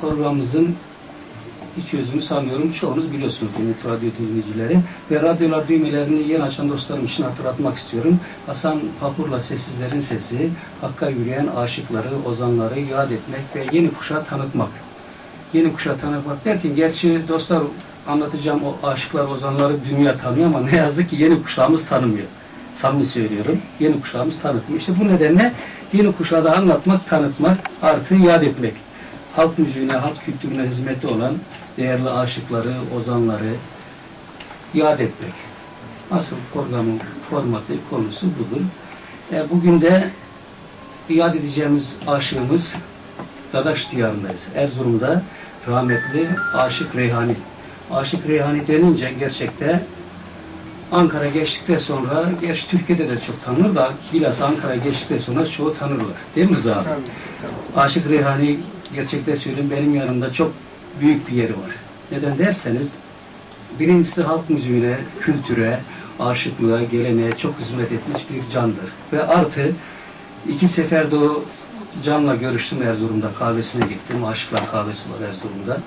programımızın hiç özünü sanmıyorum. Çoğunuz biliyorsunuz Ümit Radyo dinleyicileri. Ve radyolar düğmelerini yeni açan dostlarım için hatırlatmak istiyorum. Hasan Papur'la Sessizlerin Sesi, Hakka yürüyen aşıkları, ozanları yad etmek ve yeni kuşağı tanıtmak. Yeni kuşağı tanıtmak derken gerçi dostlar anlatacağım o aşıklar, ozanları dünya tanıyor ama ne yazık ki yeni kuşağımız tanımıyor. Samimi söylüyorum. Yeni kuşağımız tanıtmıyor. İşte bu nedenle yeni kuşağı da anlatmak, tanıtmak, artı yad etmek. Halk müziğine, halk kültürüne hizmeti olan değerli aşıkları, ozanları yad etmek. Asıl programın formatı, konusu budur. E, bugün de yad edeceğimiz aşığımız Dadaş diyarındayız. Erzurum'da rahmetli Aşık Reyhani. Aşık Reyhani denince gerçekte Ankara geçtikten sonra, gerçi Türkiye'de de çok tanınır da bilhassa Ankara geçtikten sonra çoğu tanırlar. Değil mi Rıza abi? Aşık Reyhani gerçekten söyleyeyim benim yanımda çok büyük bir yeri var. Neden derseniz birincisi halk müziğine, kültüre, aşıklığa, geleneğe çok hizmet etmiş bir candır. Ve artı iki seferde o canla görüştüm Erzurum'da kahvesine gittim. Aşıklar kahvesi var Erzurum'da.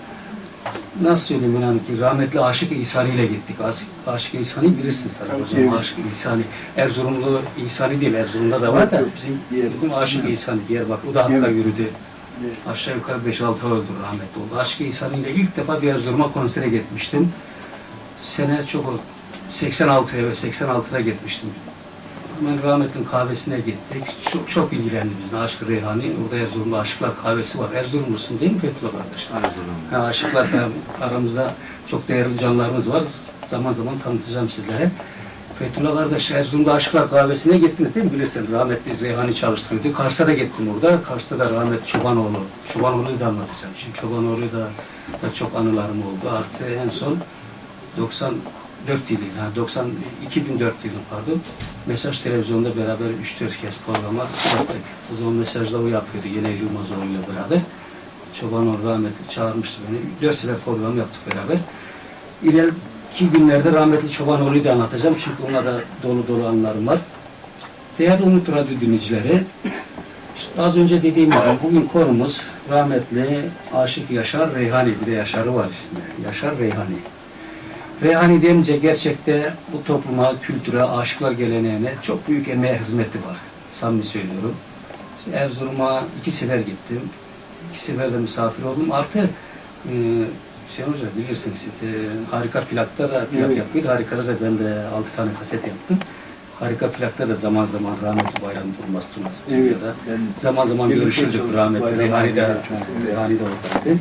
Nasıl söyleyeyim inan ki rahmetli Aşık İhsani ile gittik. Aşık, Aşık İhsani tabii Tabii, hocam. Aşık İhsani. Erzurumlu İhsani değil Erzurum'da da var da. Bizim Bizim Aşık İhsani Diyarbakır. O da hatta yürüdü. Evet. Aşağı yukarı 5-6 ay oldu rahmetli oldu. Aşık İhsan ile ilk defa Erzurum'a konsere gitmiştim. Sene çok oldu. 86 evet 86'da gitmiştim. Hemen rahmetin kahvesine gittik. Çok çok ilgilendi bizle Aşık Reyhani. Orada Erzurum'da Aşıklar kahvesi var. Erzurumlusun değil mi Fethullah kardeş? Erzurum. Ha, aşıklar da aramızda çok değerli canlarımız var. Zaman zaman tanıtacağım sizlere. Fethullah kardeş Erzurum'da Aşıklar Kahvesi'ne gittiniz değil mi? Bilirsiniz rahmetli Reyhani çalıştırıyordu. Kars'a da gittim orada. Kars'ta da rahmetli Çobanoğlu. Çobanoğlu'yu da anlatacağım. Şimdi Çobanoğlu'yu da, da çok anılarım oldu. Artı en son 94 yılıydı. Ha, 90, 2004 yılı pardon. Mesaj televizyonda beraber 3-4 kez programa yaptık. O zaman mesajda o yapıyordu. Yine Yılmazoğlu ile beraber. Çobanoğlu rahmetli çağırmıştı beni. 4 sefer program yaptık beraber. İleriki günlerde rahmetli Çobanoğlu'yu da anlatacağım. Çünkü ona da dolu dolu anılarım var. Değerli Umut Radyo dinleyicileri, işte az önce dediğim gibi bugün konumuz rahmetli Aşık Yaşar Reyhani. Bir de Yaşar'ı var işte. Yaşar Reyhani. Reyhani denince gerçekte bu topluma, kültüre, aşıklar geleneğine çok büyük emeğe hizmeti var. Samimi söylüyorum. İşte Erzurum'a iki sefer gittim. İki sefer de misafir oldum. Artı e, şey Hoca bilirsiniz siz e, harika plakta da plak Evet. yapıyordu. Harikada da ben de altı tane kaset yaptım. Harika plakta da zaman zaman rahmetli Bayram Durmaz Tuna Evet. Ben Zaman zaman görüşürdük rahmetli Bayram Reyhani de, abiyle çok. Reyhani de oradaydı.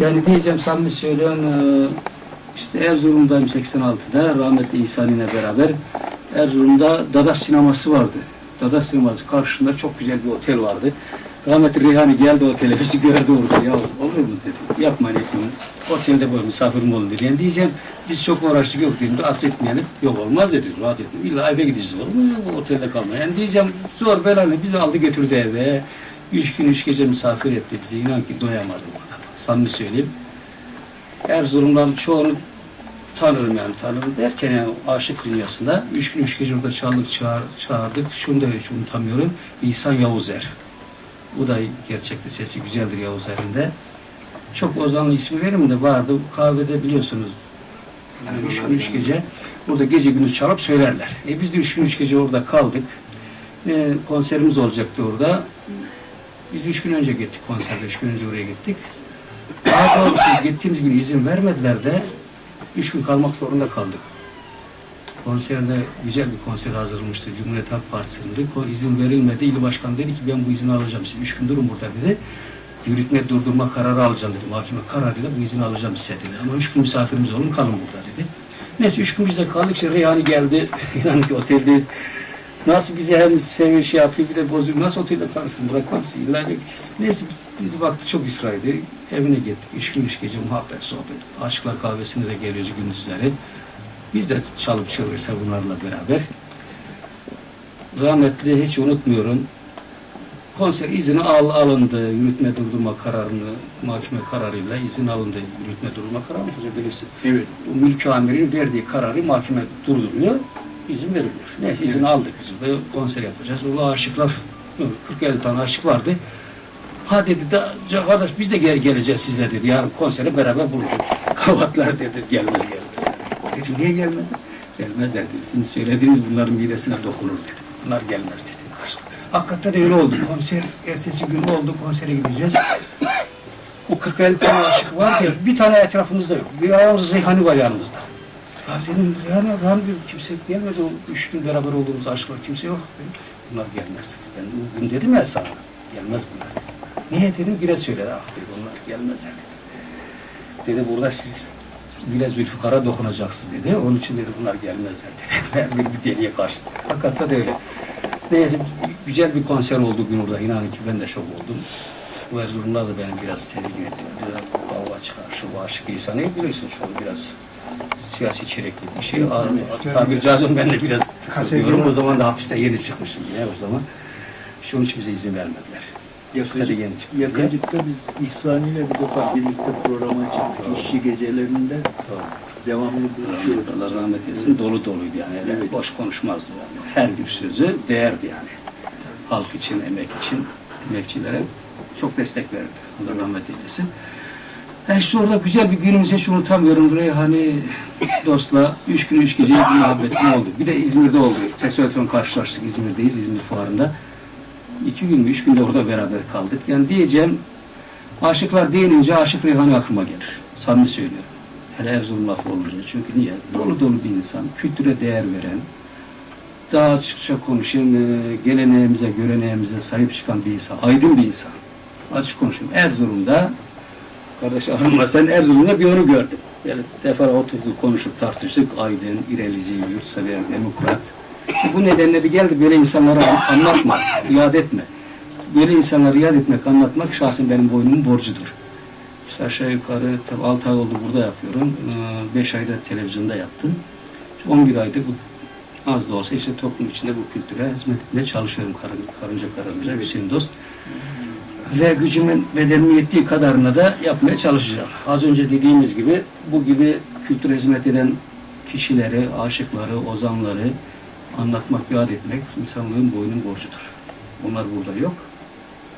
Yani diyeceğim samimi söylüyorum e, işte Erzurum'dayım 86'da rahmetli İhsan ile beraber Erzurum'da Dadaş sineması vardı. Dadaş sineması karşısında çok güzel bir otel vardı. Rahmetli Reyhani geldi otele bizi gördü orada ya olur mu dedi. Yapmayın efendim. Otelde böyle misafirim olun dedi. Yani diyeceğim biz çok uğraştık yok dedim. Rahatsız etmeyelim. Yok olmaz dedi. Rahat etmeyin. İlla eve gideceğiz olur mu? Yok, otelde kalma. Yani diyeceğim zor belanı bizi aldı götürdü eve. Üç gün üç gece misafir etti bizi. İnan ki doyamadım ona. Samimi söyleyeyim. Erzurum'dan çoğunu tanırım yani tanırım derken yani aşık dünyasında üç gün üç gece orada çaldık çağır, çağırdık. Şunu da hiç unutamıyorum. İhsan Yavuzer. Bu da gerçekte sesi güzeldir Yavuzer'in de. Çok Ozan'ın ismi verim de vardı. Kahvede biliyorsunuz yani üç gün üç gece burada gece gündüz çalıp söylerler. E biz de üç gün üç gece orada kaldık. E, konserimiz olacaktı orada. Biz üç gün önce gittik konserde. Üç gün önce oraya gittik. Daha doğrusu gittiğimiz gün izin vermediler de üç gün kalmak zorunda kaldık. Konserde güzel bir konser hazırlamıştı Cumhuriyet Halk Partisi'nde. O izin verilmedi. İl Başkanı dedi ki ben bu izni alacağım. Siz üç gün durun burada dedi. Yürütme durdurma kararı alacağım dedi. Mahkeme kararıyla bu izni alacağım size dedi. Ama üç gün misafirimiz olun kalın burada dedi. Neyse üç gün biz de kaldık. İşte Reyhani geldi. İnan ki oteldeyiz. Nasıl bize hem seviyor şey yapıyor bir de bozuyor. Nasıl otelde kalırsın bırakmam sizi illa gideceğiz. Neyse biz baktık çok ısrardı. Evine gittik. Üç gün üç gece muhabbet sohbet. Aşıklar kahvesine de geliyoruz gündüzleri. Biz de çalıp çığırırsa bunlarla beraber. Rahmetli hiç unutmuyorum. Konser izni al, alındı. Yürütme durdurma kararını, mahkeme kararıyla izin alındı. Yürütme durdurma kararı mı hocam bilirsin. evet. Bu mülki amirin verdiği kararı mahkeme durduruyor. izin veriliyor. Neyse izin aldık biz ve konser yapacağız. O aşıklar 40-50 tane aşık vardı. Ha dedi da kardeş biz de gel geleceğiz sizle dedi. Yarın konsere beraber buluşuruz. Kavatlar dedi gelmez Dedim niye gelmez? Gelmezler dedi. Sizin söylediğiniz bunların midesine dokunur dedi. Bunlar gelmez dedi. Hakikaten öyle oldu. Konser ertesi gün oldu. Konsere gideceğiz. O 40-50 tane aşık var ya bir tane etrafımızda yok. Bir yalnız Reyhan'ı var yanımızda. Ya dedim Reyhan hani bir kimse gelmedi. O üç gün beraber olduğumuz aşklar kimse yok. Dedim, Bunlar gelmez dedi. Ben o gün dedim ya sana. Gelmez bunlar. Niye dedim bire söyledi. Ah dedi onlar gelmezler dedi. Dedi burada siz bile Zülfikar'a dokunacaksınız dedi. Onun için dedi bunlar gelmezler dedi. Ben bir, bir deliye kaçtım. Hakikaten de öyle. Neyse güzel bir konser oldu gün orada. İnanın ki ben de şok oldum. Bu Erzurumlar da benim biraz tedirgin etti. Biraz kavga çıkar. Şu aşık insanı biliyorsun an biraz siyasi çerekli bir şey. Tabir caizse ben de biraz diyorum. O zaman da hapiste yeni çıkmışım yine o zaman. Şunun için bize izin vermediler. Çıktı. Yakacık'ta biz İhsan ile bir defa birlikte programa çıktık. İşçi gecelerinde Tamam. devamlı buluşuyoruz. Allah rahmet eylesin dolu doluydu yani. Evet. Boş konuşmazdı yani. Her bir sözü değerdi yani. Halk için, emek için, emekçilere çok destek verdi. Allah rahmet eylesin. E işte orada güzel bir günümüzü hiç unutamıyorum. Buraya hani dostla üç gün üç gece bir muhabbetim oldu. Bir de İzmir'de oldu. Tesadüfen karşılaştık İzmir'deyiz, İzmir fuarında. İki gün mü, üç gün de orada beraber kaldık. Yani diyeceğim, aşıklar deyilince aşık Reyhan'ı aklıma gelir. Samimi söylüyorum. Hele Erzurum lafı olunca. Çünkü niye? Dolu dolu bir insan, kültüre değer veren, daha açıkça konuşayım, e, geleneğimize, göreneğimize sahip çıkan bir insan, aydın bir insan. Açık konuşayım. Erzurum'da, kardeş Arınma sen Erzurum'da bir onu gördüm. Yani defara oturduk, konuşup tartıştık. Aydın, irelici, yurtsever, demokrat. İşte bu nedenle de geldi böyle insanlara an- anlatma, yad etme. Böyle insanları yad etmek, anlatmak şahsen benim boynumun borcudur. İşte aşağı yukarı tabii 6 ay oldu burada yapıyorum. 5 ayda televizyonda yaptım. 11 aydır bu az da olsa işte toplum içinde bu kültüre hizmet etmeye çalışıyorum karın, karınca karınca Hüseyin Dost. Ve gücümün bedenimin yettiği kadarına da yapmaya çalışacağım. Az önce dediğimiz gibi bu gibi kültüre hizmet eden kişileri, aşıkları, ozanları anlatmak, yad etmek insanlığın boynun borcudur. Onlar burada yok.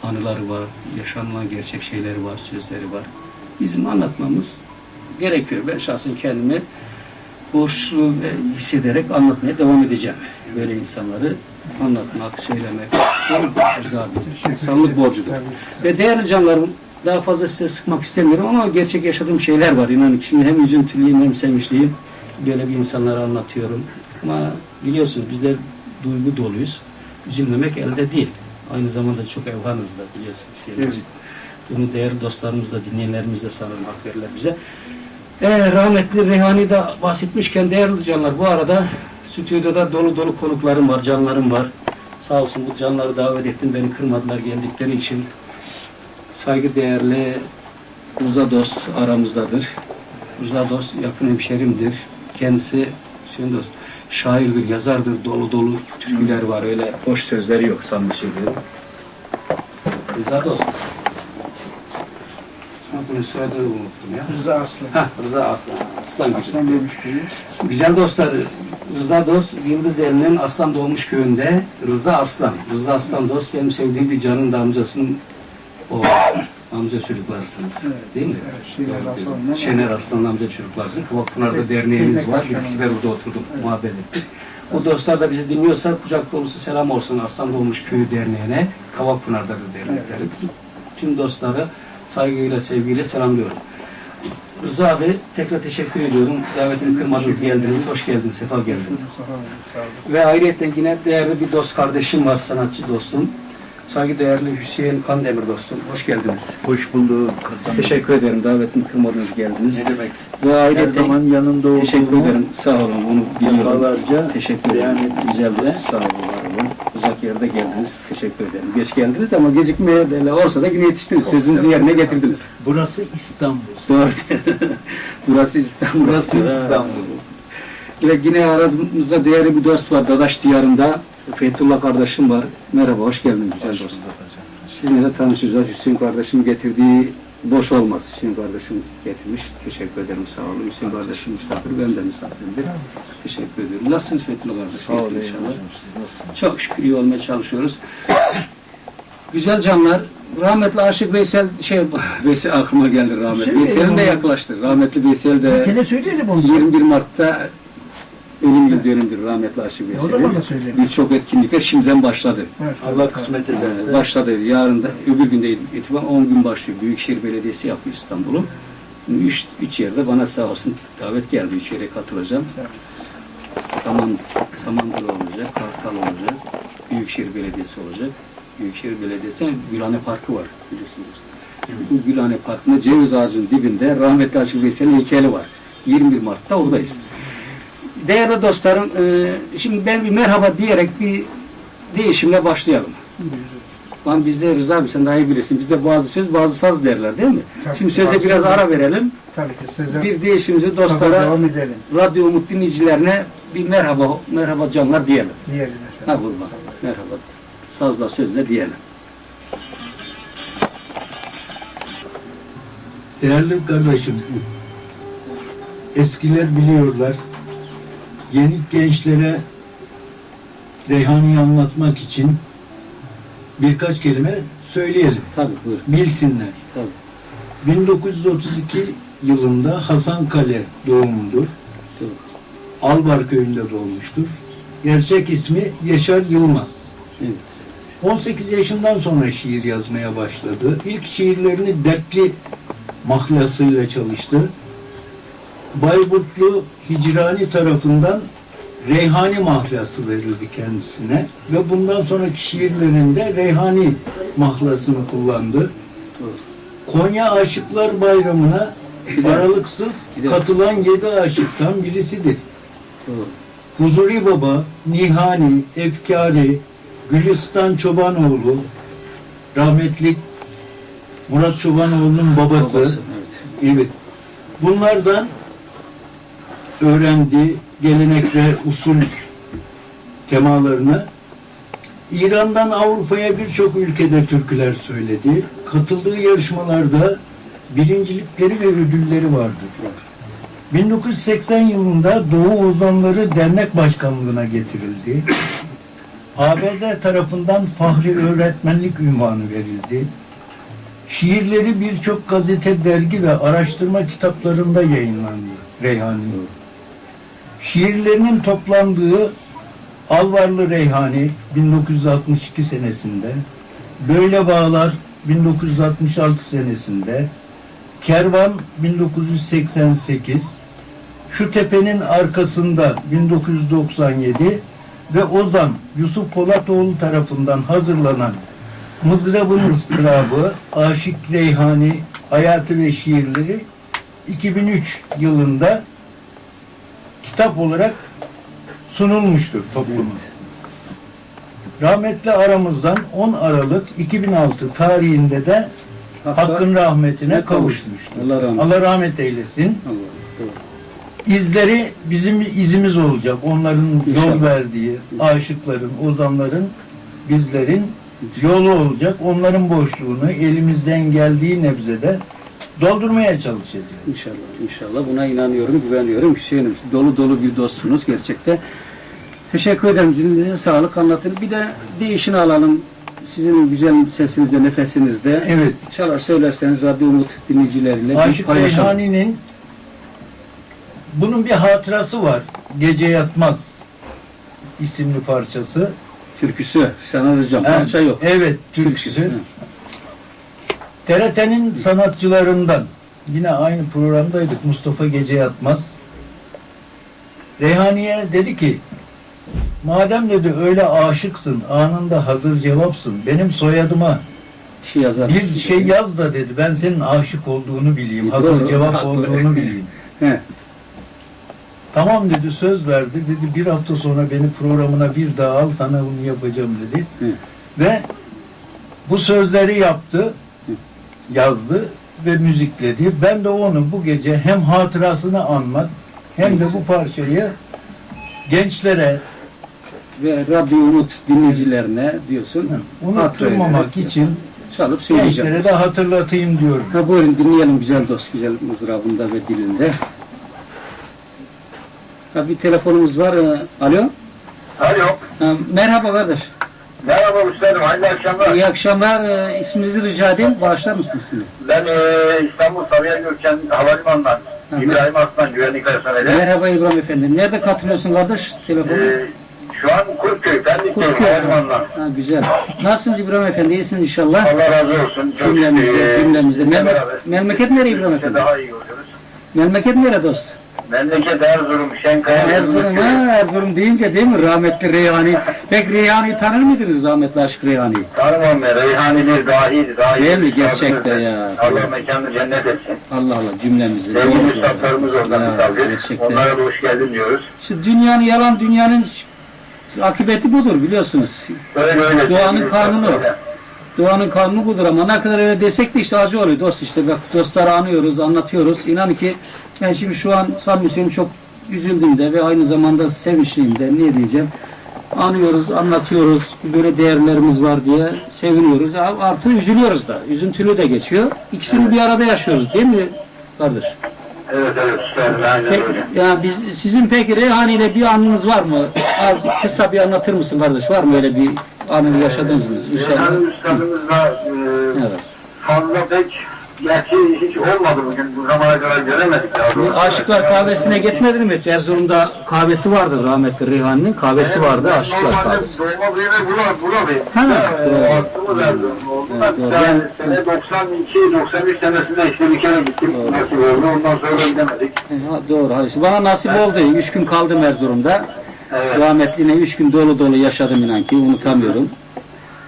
Anıları var, yaşanılan gerçek şeyleri var, sözleri var. Bizim anlatmamız gerekiyor. Ben şahsen kendimi borçlu hissederek anlatmaya devam edeceğim. Böyle insanları anlatmak, söylemek, bir insanlık borcudur. Ve değerli canlarım, daha fazla size sıkmak istemiyorum ama gerçek yaşadığım şeyler var. İnanın şimdi hem üzüntülüyüm hem sevinçliyim. Böyle bir insanlara anlatıyorum. Ama biliyorsunuz bizler duygu doluyuz. Üzülmemek elde değil. Aynı zamanda çok evhanız da biliyorsunuz. Şeyimiz. Bunu değerli dostlarımız da dinleyenlerimiz de sanırım hak verirler bize. Ee, rahmetli Reyhani'de bahsetmişken değerli canlar bu arada stüdyoda dolu dolu konuklarım var, canlarım var. Sağ olsun bu canları davet ettim, beni kırmadılar geldikleri için. Saygı değerli Rıza Dost aramızdadır. Rıza Dost yakın hemşerimdir. Kendisi Hüseyin Dost şairdir, yazardır, dolu dolu türküler var. Öyle boş sözleri yok samimi söylüyorum. Rıza Dost. Bunu soyadını unuttum ya. Rıza Aslan. Ha, Rıza Aslan. Aslan. Aslan demiş Güzel dostlar, Rıza Dost Yıldızeli'nin Aslan Doğmuş köyünde Rıza Aslan. Rıza Aslan Dost benim sevdiğim bir canın da amcasının o amca çocuklarısınız. Evet. Değil mi? Evet, Şener Aslan'la. Şener amca çocuklarısınız. Kavakpınar'da Evet, derneğimiz dernek var. başkanı. Bir sefer burada oturduk, Evet. muhabbet ettik. O dostlar da bizi dinliyorsa kucak dolusu selam olsun Aslan Doğmuş Köyü Derneği'ne. Kavakpınar'da da dernekleri. Tüm dostlara saygıyla, sevgiyle selamlıyorum. Rıza abi tekrar teşekkür ediyorum. Davetimi kırmadınız, geldiniz. Hoş geldiniz, sefa geldiniz. Ve ayrıca yine değerli bir dost kardeşim var, sanatçı dostum. Saygı değerli Hüseyin Kandemir dostum. Hoş geldiniz. Hoş bulduk. Teşekkür ederim. Davetimi kırmadınız, geldiniz. Ne demek? Ve Her ayrıca zaman yanında teşekkür olduğumu ederim. Sağ olun. Onu biliyorum. Teşekkür ederim. size. Sağ olun, var olun. Uzak yerde geldiniz. Teşekkür ederim. Geç geldiniz ama gecikmeye de olsa da yine yetiştiniz. Sözünüzü yerine getirdiniz. Burası İstanbul. Doğru. Burası İstanbul. Burası. İstanbul. Ve yine aramızda değerli bir dost var. Dadaş diyarında Fethullah kardeşim var. Merhaba, hoş geldin güzel dostum. Sizinle de tanışacağız. Hüseyin kardeşim getirdiği boş olmaz. Hüseyin kardeşim getirmiş. Teşekkür ederim, sağ olun. Hüseyin kardeşim misafir, ben de misafirimdir. Teşekkür ediyorum. Nasılsınız Fethullah kardeşim? Sağ olun inşallah. Çok şükür iyi olmaya çalışıyoruz. Güzel canlar, rahmetli Aşık Veysel şey Veysel aklıma geldi rahmetli. Şey, Veysel'in de yaklaştı. Rahmetli Veysel de Tele söyleyelim onu. 21 Mart'ta ölüm yıl dönümdür rahmetli Aşık Veysel'in. söyleyelim. Birçok etkinlikler şimdiden başladı. Evet. Allah kısmet Ee, ederse. başladı. Yarın da öbür günde itibaren 10 gün başlıyor. Büyükşehir Belediyesi yapıyor İstanbul'u. Üç, üç yerde bana sağ olsun davet geldi. Üç yere katılacağım. Saman, Samandıra olacak, Kartal olacak, Büyükşehir Belediyesi olacak. Büyükşehir Belediyesi'nin Gülhane Parkı var biliyorsunuz. Bu Gülhane Parkı'nda ceviz ağacının dibinde rahmetli Açık Veysel'in heykeli var. 21 Mart'ta oradayız. Değerli dostlarım, e, şimdi ben bir merhaba diyerek bir değişimle başlayalım. Lan bizde Rıza abi sen daha iyi bilirsin. Bizde bazı söz bazı saz derler değil mi? Tabii. Şimdi söze biraz ara verelim. Tabii ki size Bir değişimizi dostlara, devam edelim. radyo umut dinleyicilerine bir merhaba, merhaba canlar diyelim. Diyelim Ha kurban. Merhaba. Sazla sözle diyelim. Değerli kardeşim, eskiler biliyorlar, yeni gençlere Reyhani'yi anlatmak için birkaç kelime söyleyelim, Tabii buyur. bilsinler. Tabii. 1932 yılında Hasankale doğumludur. Tabii. Albar köyünde doğmuştur. Gerçek ismi Yaşar Yılmaz. Evet. 18 yaşından sonra şiir yazmaya başladı. İlk şiirlerini dertli mahlasıyla çalıştı. Bayburtlu Hicrani tarafından Reyhani mahlası verildi kendisine ve bundan sonraki şiirlerinde Reyhani mahlasını kullandı. Konya Aşıklar Bayramı'na aralıksız katılan yedi aşıktan birisidir. Huzuri Baba, Nihani, Efkari, Gülistan Çobanoğlu, rahmetli Murat Çobanoğlu'nun babası, Babası, evet. evet. Bunlardan öğrendiği gelenek ve usul temalarını İran'dan Avrupa'ya birçok ülkede türküler söyledi. Katıldığı yarışmalarda birincilikleri ve ödülleri vardır. 1980 yılında Doğu Ozanları Dernek Başkanlığı'na getirildi. ABD tarafından Fahri Öğretmenlik ünvanı verildi. Şiirleri birçok gazete, dergi ve araştırma kitaplarında yayınlandı Reyhani. Şiirlerinin toplandığı Alvarlı Reyhani 1962 senesinde, Böyle Bağlar 1966 senesinde, Kervan 1988, Şu Tepenin Arkasında 1997 ve Ozan Yusuf Polatoğlu tarafından hazırlanan Mızrabın ıstırabı, Aşık Reyhani, Hayatı ve Şiirleri 2003 yılında kitap olarak sunulmuştur topluma. Rahmetli aramızdan 10 Aralık 2006 tarihinde de Hakkın rahmetine kavuşmuştur. Allah rahmet Allah rahmet eylesin. Allah. İzleri bizim izimiz olacak. Onların yol İnşallah. verdiği, aşıkların, ozanların, bizlerin yolu olacak. Onların boşluğunu elimizden geldiği nebzede doldurmaya çalışacağız. İnşallah, inşallah. Buna inanıyorum, güveniyorum. Hüseyin'im dolu dolu bir dostsunuz gerçekten. Teşekkür ederim. Dilinize sağlık anlatın. Bir de değişini alalım. Sizin güzel sesinizde, nefesinizde. Evet. Çalar söylerseniz Radyo Umut dinleyicileriyle Aşık. Reyhani'nin bunun bir hatırası var. Gece Yatmaz isimli parçası. Türküsü. Sana ricam. Parça yok. Evet, türküsü. Hı. TRT'nin sanatçılarından yine aynı programdaydık Mustafa Gece Yatmaz. Reyhaniye dedi ki madem dedi öyle aşıksın anında hazır cevapsın benim soyadıma Şey yazar. bir şey yaz da dedi ben senin aşık olduğunu bileyim hazır Doğru, cevap haklı. olduğunu bileyim. Tamam dedi söz verdi dedi bir hafta sonra beni programına bir daha al sana bunu yapacağım dedi. Hı. Ve bu sözleri yaptı, yazdı ve müzikledi. Ben de onu bu gece hem hatırasını anmak hem de bu parçayı gençlere Ve Radyo Umut dinleyicilerine diyorsun. unutturmamak için çalıp söyleyeceğim. gençlere de hatırlatayım diyorum. Ha buyurun dinleyelim güzel dost, güzel mızrabında ve dilinde. Ha bir telefonumuz var. Ee, Alo. Alo. Ha, merhaba kardeş. Merhaba üstadım, hayırlı akşamlar. İyi akşamlar. Ee, isminizi rica edeyim. Bağışlar mısınız ismini? Ben e, İstanbul Sabiha Gökçen Havalimanı'ndan. İbrahim Aslan güvenlik personeli. Merhaba İbrahim Efendi. Nerede katılıyorsun kardeş? Telefonu. E, şu an Kurtköy, Pendik'teyim Kurtköy. havalimanından. Ha, güzel. Nasılsınız İbrahim Efendi? İyisiniz inşallah. Allah razı olsun. Çok Cümlemizde, e, cümlemizde. Mem beraber. memleket nereye İbrahim Efendi? Daha iyi oluyoruz. Memleket nere dost? Memleket Erzurum, Şenkaya. Erzurum ha, Erzurum deyince değil mi? Rahmetli Reyhani. Pek Reyhani'yi tanır mıydınız rahmetli Aşık Reyhani'yi? Tanımam ben, Reyhani'dir, dahidir, dahidir. Değil mi? Gerçekten ya. Allah mekanını cennet etsin. Allah Allah cümlemizde. Sevgili ya. oradan Ya, misafir. Onlara da hoş geldin diyoruz. Şu dünyanın yalan dünyanın akıbeti budur biliyorsunuz. Öyle öyle. Doğanın kanunu. üstadlar. Doğanın kanunu budur ama ne kadar öyle desek de işte acı oluyor dost işte bak dostları anıyoruz, anlatıyoruz. İnan ki ben şimdi şu an söyleyeyim çok üzüldüm de ve aynı zamanda sevinçliyim de ne diyeceğim. Anıyoruz, anlatıyoruz, böyle değerlerimiz var diye seviniyoruz. Artı üzülüyoruz da, üzüntülü de geçiyor. İkisini bir arada yaşıyoruz değil mi kardeş? Evet evet üstadım aynen Peki, öyle. ya biz, sizin peki Reyhani ile bir anınız var mı? Az kısa bir anlatır mısın kardeş? Var mı öyle bir anı yaşadınız mı? İnşallah. Efendim üstadımızla e, Evet. fazla pek gerçi hiç olmadı bugün bu zamana kadar göremedik Bu doğrusu. Aşıklar kahvesine gitmedin mi? Erzurum'da kahvesi vardı rahmetli Reyhani'nin kahvesi Evet, vardı Aşıklar normalde kahvesi. Doğma büyüme bura, buralıyım. Ha, Ya, doğru. e, Aklımız Erzurum oldu. Evet, Ben bir Yani- sene 92-93 senesinde işte bir kere gittim. Doğru. Nasıl oldu ondan sonra gidemedik. Ha, doğru. Bana nasip oldu. Üç gün kaldım Erzurum'da. Evet. Rahmetliyle üç gün dolu dolu yaşadım inan ki unutamıyorum.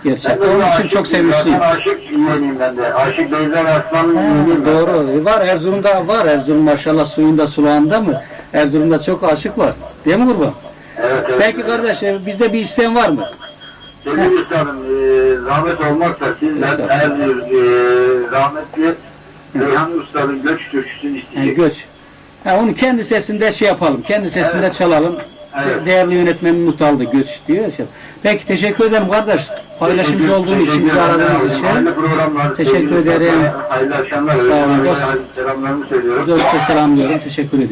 Ben Gerçekten. de Onun için aşık- çok sevinçliyim. Aşık yeğeniyim ben de. Aşık Beyler Aslan'ın yeğeniyim ben. doğru. E, Var Erzurum'da var. Erzurum maşallah suyunda sulağında mı? Erzurum'da çok aşık var. Değil mi kurban? Evet, evet. Peki kardeş e, bizde bir isteğin var mı? Sevgili üstadım, e, zahmet olmazsa Estağfurullah. eğer bir e, rahmetli Reyhan Usta'nın göç türküsünü Yani isteyecek. göç. Ha, onu kendi sesinde şey yapalım. Kendi sesinde Evet. çalalım. Evet. Değerli yönetmenim not aldı göç diyor. Şey. Peki teşekkür ederim kardeş. Paylaşımcı olduğun için, bizi aradığınız için. Teşekkür ederim. Hayırlı akşamlar. Sağ olun. Selamlarımı söylüyorum. Dostça selamlıyorum. Teşekkür ederim.